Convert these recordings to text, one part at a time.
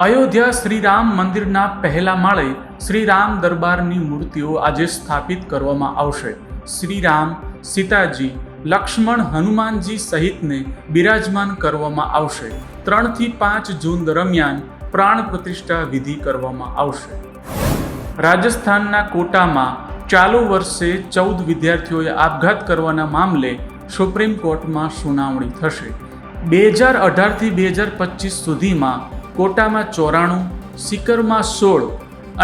અયોધ્યા શ્રીરામ મંદિરના પહેલા માળે શ્રીરામ દરબારની મૂર્તિઓ આજે સ્થાપિત કરવામાં આવશે. શ્રીરામ, સીતાજી, લક્ષ્મણ, હનુમાનજી સહિતને બિરાજમાન કરવામાં આવશે. ત્રણથી પાંચ જૂન દરમિયાન પ્રાણ પ્રતિષ્ઠા વિધિ કરવામાં આવશે. રાજસ્થાનના કોટામાં ચાલુ વર્ષે ચૌદ વિદ્યાર્થીઓએ આપઘાત કરવાના મામલે સુપ્રીમ કોર્ટમાં સુનાવણી થશે. બે હજાર અઢારથી બે હજાર પચીસ સુધીમાં કોટામાં ચોરાણું, સિકરમાં સોળ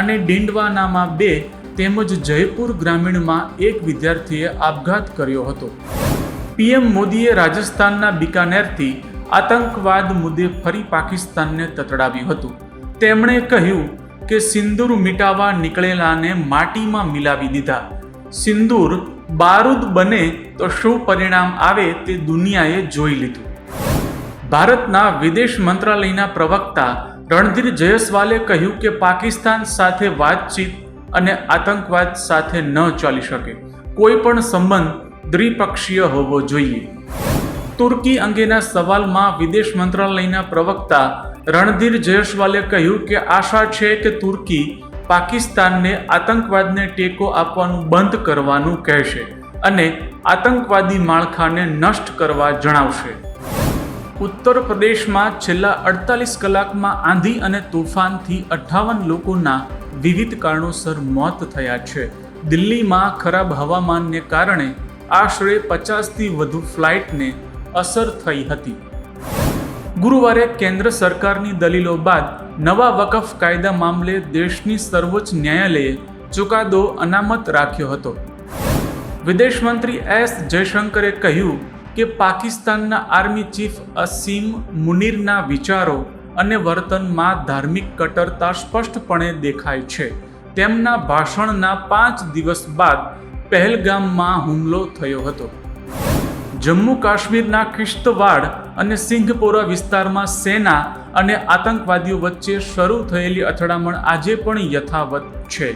અને ડિંડવાનામાં બે તેમજ જયપુર ગ્રામીણમાં એક વિદ્યાર્થીએ આપઘાત કર્યો હતો. પીએમ મોદીએ રાજસ્થાનના બિકાનેરથી આતંકવાદ મુદ્દે ફરી પાકિસ્તાનને તતડાવ્યું હતું. તેમણે કહ્યું કે સિંદૂર મીટાવા નીકળેલાને માટીમાં મિલાવી દીધા. સિંદૂર બારૂદ બને તો શું પરિણામ આવે તે દુનિયાએ જોઈ લીધું. ભારતના વિદેશ મંત્રાલયના પ્રવક્તા રણધીર જયસ્વાલે કહ્યું કે પાકિસ્તાન સાથે વાતચીત અને આતંકવાદ સાથે ન ચાલી શકે. કોઈ પણ સંબંધ દ્વિપક્ષીય હોવો જોઈએ. તુર્કી અંગેના સવાલમાં વિદેશ મંત્રાલયના પ્રવક્તા રણધીર જયસ્વાલે કહ્યું કે આશા છે કે તુર્કી પાકિસ્તાનને આતંકવાદને ટેકો આપવાનું બંધ કરવાનું કહેશે અને આતંકવાદી માળખાને નષ્ટ કરવા જણાવશે. ઉત્તર પ્રદેશમાં છેલ્લા અડતાલીસ કલાકમાં આંધી અને તોફાનથી અઠ્ઠાવન લોકોના વિવિધ કારણોસર મોત થયા છે. દિલ્હીમાં ખરાબ હવામાનને કારણે આશરે પચાસથી વધુ ફ્લાઇટને અસર થઈ હતી. ગુરુવારે કેન્દ્ર સરકારની દલીલો બાદ નવા વકફ કાયદા મામલે દેશની સર્વોચ્ચ ન્યાયાલયે ચુકાદો અનામત રાખ્યો હતો. વિદેશ મંત્રી એસ જયશંકરે કહ્યું કે પાકિસ્તાનના આર્મી ચીફ અસીમ મુનીરના વિચારો અને વર્તનમાં ધાર્મિક કટ્ટરતા સ્પષ્ટપણે દેખાય છે. તેમના ભાષણના પાંચ દિવસ બાદ પહેલગામમાં હુમલો થયો હતો. જમ્મુ કાશ્મીરના કિશ્તવાડ અને સિંઘપોરા વિસ્તારમાં સેના અને આતંકવાદીઓ વચ્ચે શરૂ થયેલી અથડામણ આજે પણ યથાવત છે.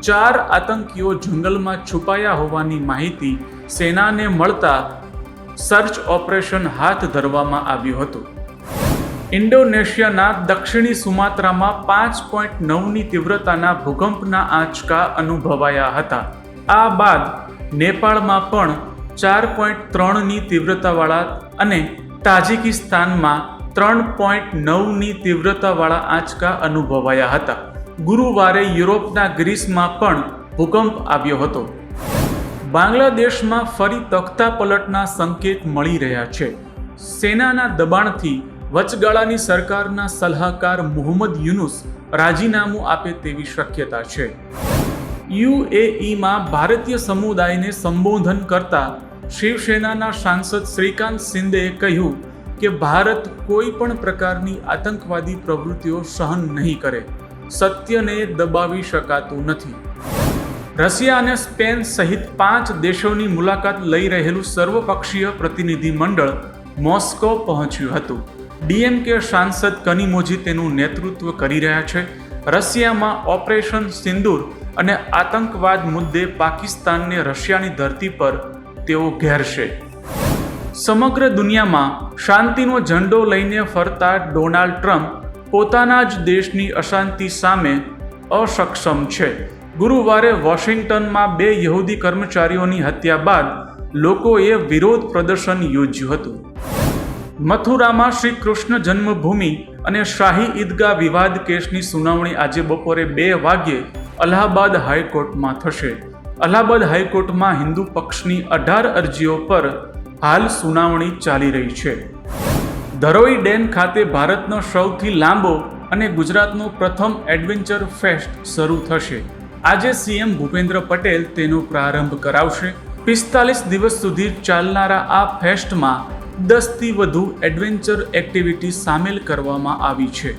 ચાર આતંકીઓ જંગલમાં છુપાયા હોવાની માહિતી સેનાને મળતા સર્ચ ઓપરેશન હાથ ધરવામાં આવ્યું હતું. ઇન્ડોનેશિયાના દક્ષિણી સુમાત્રામાં પાંચ પોઈન્ટ નવની તીવ્રતાના ભૂકંપના આંચકા અનુભવાયા હતા. આ બાદ નેપાળમાં પણ ચાર પોઈન્ટ ત્રણની તીવ્રતાવાળા અને તાજિકિસ્તાનમાં ત્રણ પોઈન્ટ નવની તીવ્રતાવાળા આંચકા અનુભવાયા હતા. ગુરુવારે યુરોપના ગ્રીસમાં પણ ભૂકંપ આવ્યો હતો. બાંગ્લાદેશમાં ફરી તખ્તા પલટના સંકેત મળી રહ્યા છે. સેનાના દબાણથી વચગાળાની સરકારના સલાહકાર મોહમ્મદ યુનુસ રાજીનામું આપે તેવી શક્યતા છે. યુએઈમાં ભારતીય સમુદાયને સંબોધન કરતા શિવસેનાના સાંસદ શ્રીકાંત શિંદેએ કહ્યું કે ભારત કોઈ પણ પ્રકારની આતંકવાદી પ્રવૃત્તિઓ સહન નહીં કરે. સત્યને દબાવી શકાતું નથી. રશિયા અને સ્પેન સહિત પાંચ દેશોની મુલાકાત લઈ રહેલું સર્વપક્ષીય પ્રતિનિધિ મંડળ મોસ્કો પહોંચ્યું હતું. ડીએમકે સાંસદ કનિમોજી તેનું નેતૃત્વ કરી રહ્યા છે. રશિયામાં ઓપરેશન સિંદૂર અને આતંકવાદ મુદ્દે પાકિસ્તાનને રશિયાની ધરતી પર તેઓ ઘેરશે. સમગ્ર દુનિયામાં શાંતિનો ઝંડો લઈને ફરતા ડોનાલ્ડ ટ્રમ્પ પોતાના જ દેશની અશાંતિ સામે અસક્ષમ છે. ગુરુવારે વોશિંગ્ટનમાં બે યહૂદી કર્મચારીઓની હત્યા બાદ લોકોએ વિરોધ પ્રદર્શન યોજ્યું હતું. મથુરામાં શ્રી કૃષ્ણ જન્મભૂમિ અને શાહી ઈદગાહ વિવાદ કેસની સુનાવણી આજે બપોરે બે વાગ્યે અલ્હાબાદ હાઈકોર્ટમાં થશે. અલ્હાબાદ હાઈકોર્ટમાં હિન્દુ પક્ષની અઢાર અરજીઓ પર હાલ સુનાવણી ચાલી રહી છે. ધરોઈ ડેમ ખાતે ભારતનો સૌથી લાંબો અને ગુજરાતનો પ્રથમ એડવેન્ચર ફેસ્ટ શરૂ થશે. આજે સીએમ ભૂપેન્દ્ર પટેલ તેનો પ્રારંભ કરાવશે. પિસ્તાલીસ દિવસ સુધી ચાલનારા આ ફેસ્ટમાં દસથી વધુ એડવેન્ચર એક્ટિવિટી સામેલ કરવામાં આવી છે.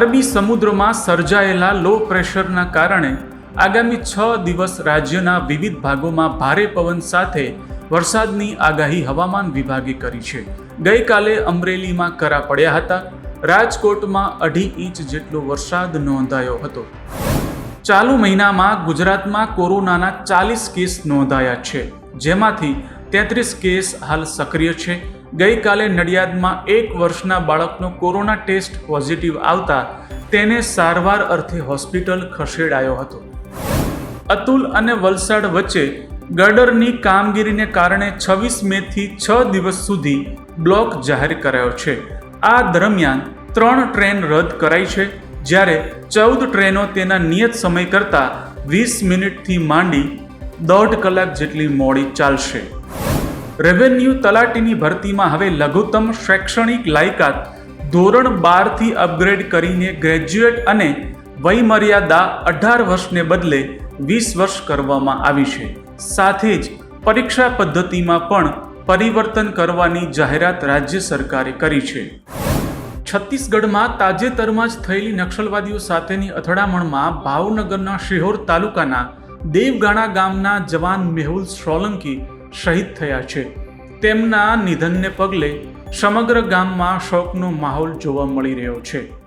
અરબી સમુદ્રમાં સર્જાયેલા લો પ્રેશરના કારણે આગામી છ દિવસ રાજ્યના વિવિધ ભાગોમાં ભારે પવન સાથે વરસાદની આગાહી હવામાન વિભાગે કરી છે. ગઈકાલે અમરેલીમાં કરા પડ્યા હતા. રાજકોટમાં અઢી ઇંચ જેટલો વરસાદ નોંધાયો હતો. ચાલુ મહિનામાં ગુજરાતમાં કોરોનાના ચાલીસ કેસ નોંધાયા છે. જેમાંથી તેત્રીસ કેસ હાલ સક્રિય છે. ગઈકાલે નડિયાદમાં એક વર્ષના બાળકનો કોરોના ટેસ્ટ પોઝિટિવ આવતા તેને સારવાર અર્થે હોસ્પિટલ ખસેડાયો હતો. અતુલ અને વલસાડ વચ્ચે ગર્ડરની કામગીરીને કારણે છવ્વીસ મેથી છ દિવસ સુધી બ્લોક જાહેર કરાયો છે. આ દરમિયાન ત્રણ ટ્રેન રદ કરાઈ છે. જ્યારે ચૌદ ટ્રેનો તેના નિયત સમય કરતાં વીસ મિનિટથી માંડી દોઢ કલાક જેટલી મોડી ચાલશે. રેવન્યુ તલાટીની ભરતીમાં હવે લઘુત્તમ શૈક્ષણિક લાયકાત ધોરણ બારથી અપગ્રેડ કરીને ગ્રેજ્યુએટ અને વયમર્યાદા અઢાર વર્ષને બદલે વીસ વર્ષ કરવામાં આવી છે. સાથે જ પરીક્ષા પદ્ધતિમાં પણ પરિવર્તન કરવાની જાહેરાત રાજ્ય સરકારે કરી છે. છત્તીસગઢમાં તાજેતરમાં જ થયેલી નક્સલવાદીઓ સાથેની અથડામણમાં ભાવનગરના શિહોર તાલુકાના દેવગાણા ગામના જવાન મેહુલ સોલંકી શહીદ થયા છે. તેમના નિધનને પગલે સમગ્ર ગામમાં શોકનો માહોલ જોવા મળી રહ્યો છે.